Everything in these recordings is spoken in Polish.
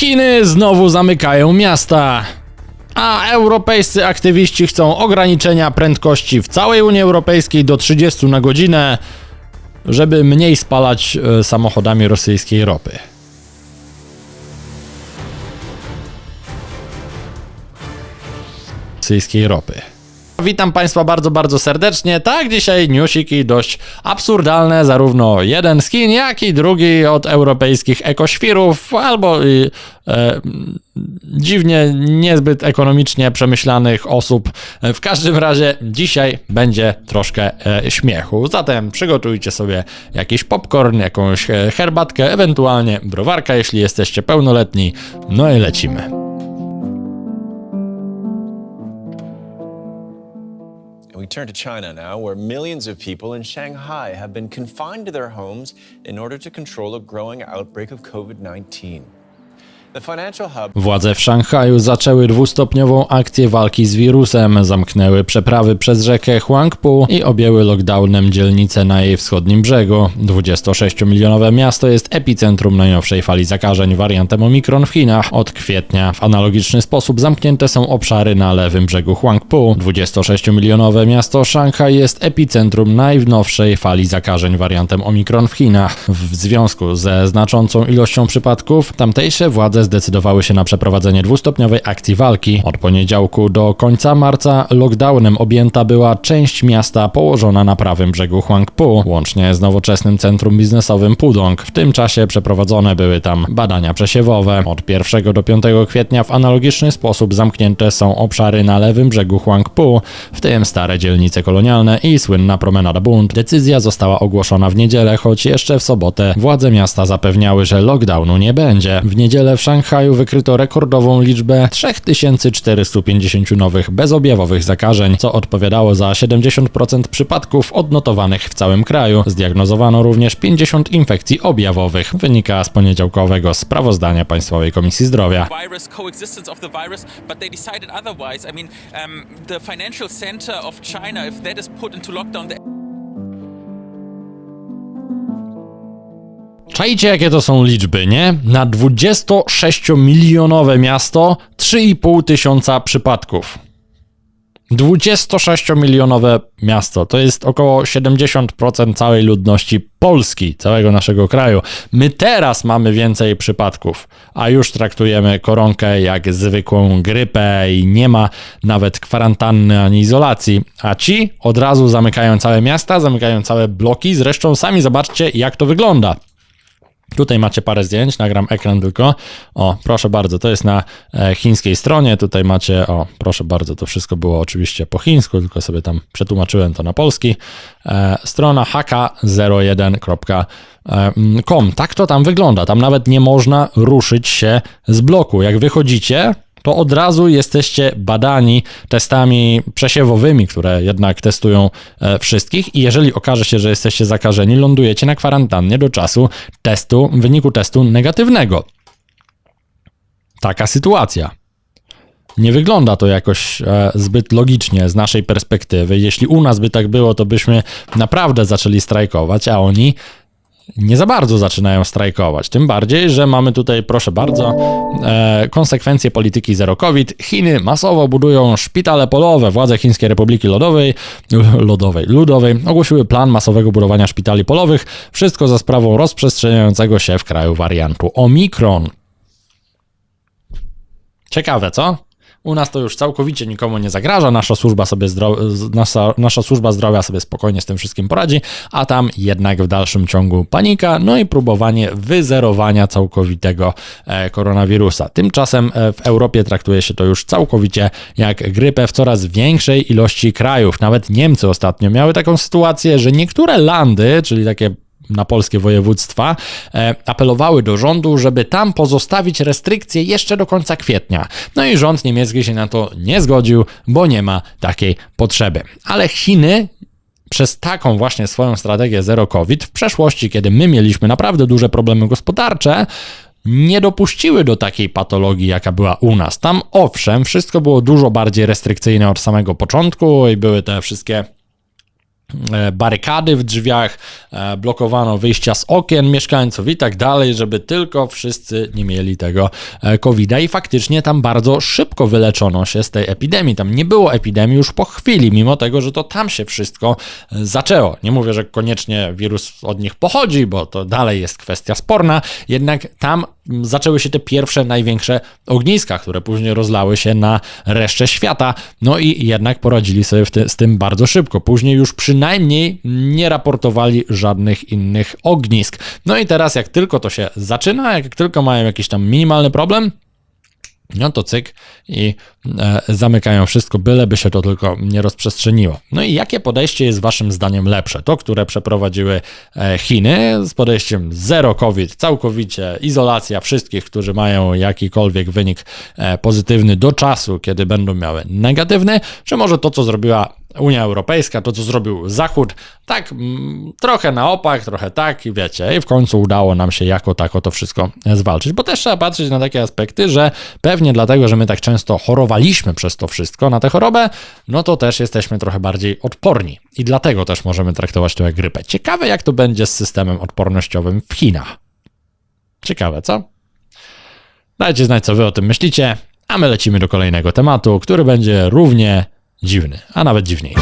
Chiny znowu zamykają miasta. A europejscy aktywiści chcą ograniczenia prędkości w całej Unii Europejskiej do 30 na godzinę, żeby mniej spalać e, samochodami rosyjskiej ropy. Rosyjskiej ropy. Witam Państwa bardzo, bardzo serdecznie. Tak, dzisiaj newsiki dość absurdalne, zarówno jeden skin, jak i drugi od europejskich ekoświrów, albo e, dziwnie niezbyt ekonomicznie przemyślanych osób. W każdym razie dzisiaj będzie troszkę e, śmiechu. Zatem przygotujcie sobie jakiś popcorn, jakąś e, herbatkę, ewentualnie browarka, jeśli jesteście pełnoletni. No i lecimy. Turn to China now, where millions of people in Shanghai have been confined to their homes in order to control a growing outbreak of COVID 19. Władze w Szanghaju zaczęły dwustopniową akcję walki z wirusem, zamknęły przeprawy przez rzekę Huangpu i objęły lockdownem dzielnicę na jej wschodnim brzegu. 26-milionowe miasto jest epicentrum najnowszej fali zakażeń wariantem Omikron w Chinach. Od kwietnia w analogiczny sposób zamknięte są obszary na lewym brzegu Huangpu. 26-milionowe miasto Szanghaj jest epicentrum najnowszej fali zakażeń wariantem Omikron w Chinach. W związku ze znaczącą ilością przypadków tamtejsze władze zdecydowały się na przeprowadzenie dwustopniowej akcji walki. Od poniedziałku do końca marca lockdownem objęta była część miasta położona na prawym brzegu Huangpu, łącznie z nowoczesnym centrum biznesowym Pudong. W tym czasie przeprowadzone były tam badania przesiewowe. Od 1 do 5 kwietnia w analogiczny sposób zamknięte są obszary na lewym brzegu Huangpu, w tym stare dzielnice kolonialne i słynna promenada Bund. Decyzja została ogłoszona w niedzielę, choć jeszcze w sobotę władze miasta zapewniały, że lockdownu nie będzie. W niedzielę w Szanghaju wykryto rekordową liczbę 3450 nowych bezobjawowych zakażeń, co odpowiadało za 70% przypadków odnotowanych w całym kraju. Zdiagnozowano również 50 infekcji objawowych, wynika z poniedziałkowego sprawozdania Państwowej Komisji Zdrowia. Czajcie, jakie to są liczby, nie? Na 26-milionowe miasto 3,5 tysiąca przypadków. 26-milionowe miasto to jest około 70% całej ludności Polski, całego naszego kraju. My teraz mamy więcej przypadków, a już traktujemy koronkę jak zwykłą grypę i nie ma nawet kwarantanny ani izolacji. A ci od razu zamykają całe miasta, zamykają całe bloki. Zresztą sami zobaczcie, jak to wygląda. Tutaj macie parę zdjęć, nagram ekran tylko. O, proszę bardzo, to jest na e, chińskiej stronie. Tutaj macie, o, proszę bardzo, to wszystko było oczywiście po chińsku, tylko sobie tam przetłumaczyłem to na polski. E, strona hk01.com. Tak to tam wygląda. Tam nawet nie można ruszyć się z bloku. Jak wychodzicie, to od razu jesteście badani testami przesiewowymi, które jednak testują e, wszystkich i jeżeli okaże się, że jesteście zakażeni, lądujecie na kwarantannie do czasu testu, wyniku testu negatywnego. Taka sytuacja. Nie wygląda to jakoś e, zbyt logicznie z naszej perspektywy. Jeśli u nas by tak było, to byśmy naprawdę zaczęli strajkować, a oni nie za bardzo zaczynają strajkować. Tym bardziej, że mamy tutaj, proszę bardzo, e, konsekwencje polityki zero COVID. Chiny masowo budują szpitale polowe. Władze Chińskiej Republiki Lodowej, Lodowej, Ludowej ogłosiły plan masowego budowania szpitali polowych. Wszystko za sprawą rozprzestrzeniającego się w kraju wariantu Omikron. Ciekawe, co? U nas to już całkowicie nikomu nie zagraża, nasza służba, sobie zdro... nasza, nasza służba zdrowia sobie spokojnie z tym wszystkim poradzi, a tam jednak w dalszym ciągu panika, no i próbowanie wyzerowania całkowitego e, koronawirusa. Tymczasem e, w Europie traktuje się to już całkowicie jak grypę w coraz większej ilości krajów. Nawet Niemcy ostatnio miały taką sytuację, że niektóre landy, czyli takie na polskie województwa e, apelowały do rządu, żeby tam pozostawić restrykcje jeszcze do końca kwietnia. No i rząd niemiecki się na to nie zgodził, bo nie ma takiej potrzeby. Ale Chiny przez taką właśnie swoją strategię zero COVID w przeszłości, kiedy my mieliśmy naprawdę duże problemy gospodarcze, nie dopuściły do takiej patologii, jaka była u nas. Tam owszem, wszystko było dużo bardziej restrykcyjne od samego początku i były te wszystkie barykady w drzwiach, e, blokowano wyjścia z okien mieszkańców i tak dalej, żeby tylko wszyscy nie mieli tego e, COVID-a i faktycznie tam bardzo szybko wyleczono się z tej epidemii. Tam nie było epidemii już po chwili, mimo tego, że to tam się wszystko e, zaczęło. Nie mówię, że koniecznie wirus od nich pochodzi, bo to dalej jest kwestia sporna, jednak tam zaczęły się te pierwsze, największe ogniska, które później rozlały się na resztę świata. No i jednak poradzili sobie ty, z tym bardzo szybko. Później już przynajmniej nie raportowali żadnych innych ognisk. No i teraz, jak tylko to się zaczyna, jak tylko mają jakiś tam minimalny problem, no to cyk i e, zamykają wszystko, byleby się to tylko nie rozprzestrzeniło. No i jakie podejście jest waszym zdaniem lepsze? To, które przeprowadziły e, Chiny z podejściem zero COVID, całkowicie izolacja wszystkich, którzy mają jakikolwiek wynik e, pozytywny do czasu, kiedy będą miały negatywny, czy może to, co zrobiła Unia Europejska, to co zrobił Zachód, tak mm, trochę na opak, trochę tak wiecie, i w końcu udało nam się jako tako to wszystko zwalczyć, bo też trzeba patrzeć na takie aspekty, że pewnie dlatego, że my tak często chorowaliśmy przez to wszystko, na tę chorobę, no to też jesteśmy trochę bardziej odporni i dlatego też możemy traktować to jak grypę. Ciekawe jak to będzie z systemem odpornościowym w Chinach. Ciekawe, co? Dajcie znać, co wy o tym myślicie, a my lecimy do kolejnego tematu, który będzie równie dziwny, a nawet dziwniejszy.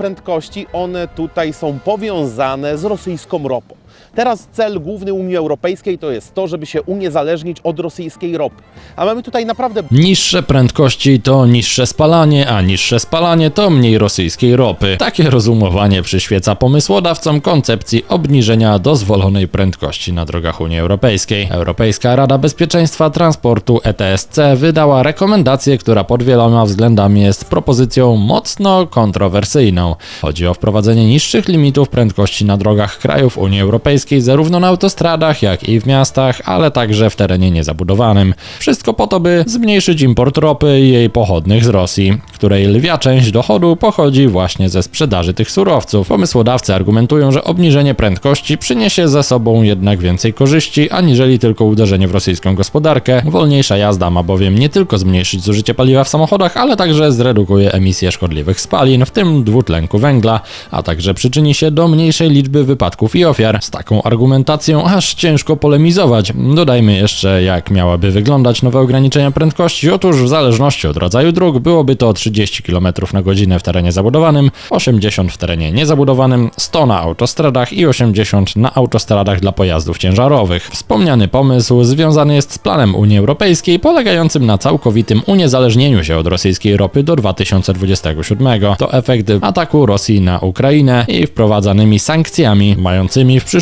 prędkości, one tutaj są powiązane z rosyjską ropą. Teraz cel główny Unii Europejskiej to jest to, żeby się uniezależnić od rosyjskiej ropy. A mamy tutaj naprawdę Niższe prędkości to niższe spalanie, a niższe spalanie to mniej rosyjskiej ropy. Takie rozumowanie przyświeca pomysłodawcom koncepcji obniżenia dozwolonej prędkości na drogach Unii Europejskiej. Europejska Rada Bezpieczeństwa Transportu ETSC wydała rekomendację, która pod wieloma względami jest propozycją mocno kontrowersyjną. Chodzi o wprowadzenie niższych limitów prędkości na drogach krajów Unii Europejskiej, zarówno na autostradach, jak i w miastach, ale także w terenie niezabudowanym. Wszystko po to, by zmniejszyć import ropy i jej pochodnych z Rosji, której lwia część dochodu pochodzi właśnie ze sprzedaży tych surowców. Pomysłodawcy argumentują, że obniżenie prędkości przyniesie ze sobą jednak więcej korzyści, aniżeli tylko uderzenie w rosyjską gospodarkę. Wolniejsza jazda ma bowiem nie tylko zmniejszyć zużycie paliwa w samochodach, ale także zredukuje emisję szkodliwych spalin, w tym dwutlenku węgla, a także przyczyni się do mniejszej liczby wypadków i ofiar. Taką argumentacją aż ciężko polemizować. Dodajmy jeszcze, jak miałaby wyglądać nowe ograniczenia prędkości. Otóż w zależności od rodzaju dróg byłoby to 30 km na godzinę w terenie zabudowanym, 80 w terenie niezabudowanym, 100 na autostradach i 80 na autostradach dla pojazdów ciężarowych. Wspomniany pomysł związany jest z planem Unii Europejskiej polegającym na całkowitym uniezależnieniu się od rosyjskiej ropy do 2027. To efekt ataku Rosji na Ukrainę i wprowadzanymi sankcjami mającymi w przyszłości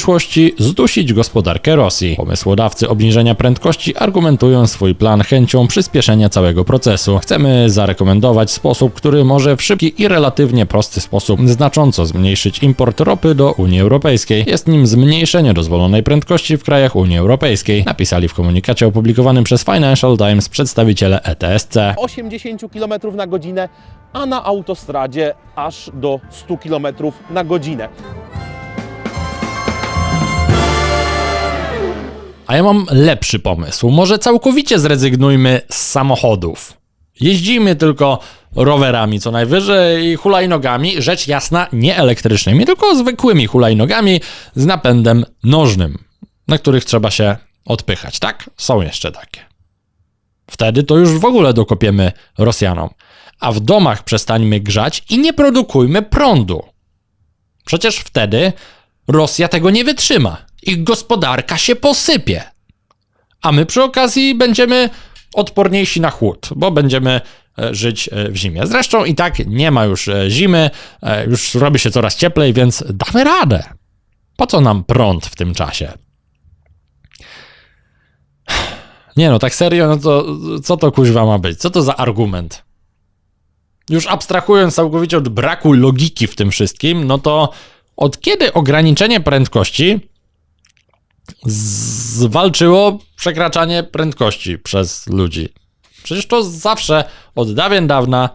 zdusić gospodarkę Rosji. Pomysłodawcy obniżenia prędkości argumentują swój plan chęcią przyspieszenia całego procesu. Chcemy zarekomendować sposób, który może w szybki i relatywnie prosty sposób znacząco zmniejszyć import ropy do Unii Europejskiej. Jest nim zmniejszenie dozwolonej prędkości w krajach Unii Europejskiej, napisali w komunikacie opublikowanym przez Financial Times przedstawiciele ETSC. 80 km na godzinę, a na autostradzie aż do 100 km na godzinę. A ja mam lepszy pomysł. Może całkowicie zrezygnujmy z samochodów. Jeździmy tylko rowerami co najwyżej hulajnogami, rzecz jasna nie elektrycznymi, tylko zwykłymi hulajnogami z napędem nożnym, na których trzeba się odpychać, tak? Są jeszcze takie. Wtedy to już w ogóle dokopiemy Rosjanom. A w domach przestańmy grzać i nie produkujmy prądu. Przecież wtedy Rosja tego nie wytrzyma. Ich gospodarka się posypie. A my przy okazji będziemy odporniejsi na chłód, bo będziemy e, żyć e, w zimie. Zresztą i tak nie ma już e, zimy, już robi się coraz cieplej, więc damy radę. Po co nam prąd w tym czasie? Nie no, tak serio, no to co to kuźwa ma być? Co to za argument? Już abstrahując całkowicie od braku logiki w tym wszystkim, no to od kiedy ograniczenie prędkości zwalczyło przekraczanie prędkości przez ludzi? Przecież to zawsze od dawien dawna,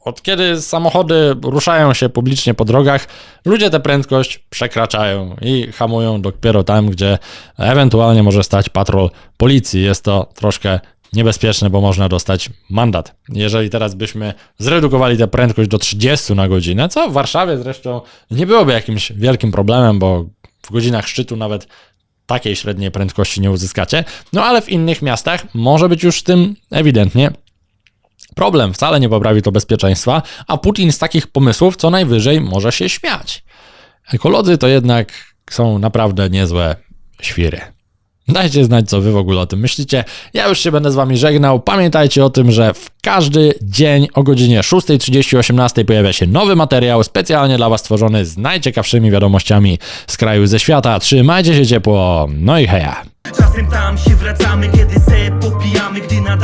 od kiedy samochody ruszają się publicznie po drogach, ludzie tę prędkość przekraczają i hamują dopiero tam, gdzie ewentualnie może stać patrol policji. Jest to troszkę niebezpieczne, bo można dostać mandat. Jeżeli teraz byśmy zredukowali tę prędkość do 30 na godzinę, co w Warszawie zresztą nie byłoby jakimś wielkim problemem, bo w godzinach szczytu nawet takiej średniej prędkości nie uzyskacie. No ale w innych miastach może być już z tym ewidentnie problem. Wcale nie poprawi to bezpieczeństwa, a Putin z takich pomysłów co najwyżej może się śmiać. Ekolodzy to jednak są naprawdę niezłe świry. Dajcie znać, co wy w ogóle o tym myślicie. Ja już się będę z wami żegnał. Pamiętajcie o tym, że w każdy dzień o godzinie 6.30 18 pojawia się nowy materiał specjalnie dla was stworzony z najciekawszymi wiadomościami z kraju ze świata. Trzymajcie się ciepło, no i heja! Czasem tam się wracamy, kiedy se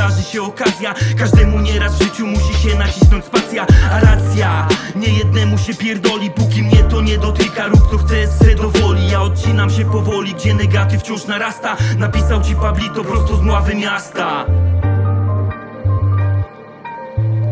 nadarzy się okazja. Każdemu nieraz w życiu musi się nacisnąć spacja. A racja, nie jednemu się pierdoli Póki mnie to nie dotyka, rób co chcesz se dowoli Ja odcinam się powoli, gdzie negatyw wciąż narasta. Napisał ci Pablito prosto z mławy miasta